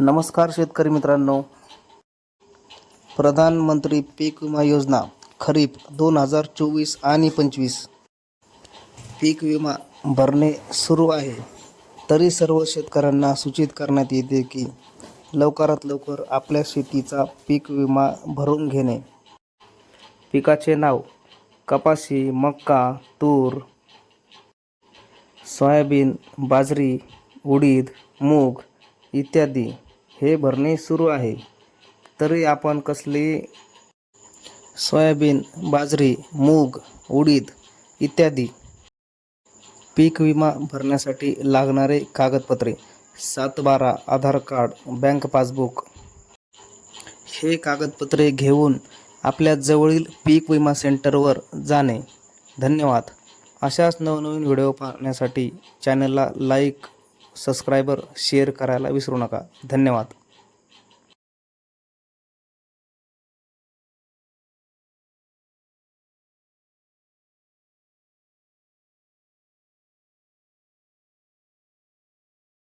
नमस्कार शेतकरी मित्रांनो. प्रधानमंत्री पीक विमा योजना खरीप दोन हजार चोवीस आणि पंचवीस. पीक विमा भरणे सुरू आहे. तरी सर्व शेतकऱ्यांना सूचित करण्यात येते की लवकरात लवकर आपल्या शेतीचा पीक विमा भरून घेणे. पिकाचे नाव कपाशी मक्का तूर सोयाबीन बाजरी उडीद मूग इत्यादी. हे भरणे सुरू आहे. तरी आपण कसली सोयाबीन बाजरी मूग उडीद इत्यादी पीक विमा भरण्यासाठी लागणारे कागदपत्रे सात बारा आधार कार्ड बँक पासबुक. हे कागदपत्रे घेऊन आपल्या जवळील पीक विमा सेंटरवर जाणे. धन्यवाद. अशाच नवनवीन व्हिडिओ पाहण्यासाठी चॅनलला लाईक सबस्क्रायबर शेअर करायला विसरू नका. धन्यवाद.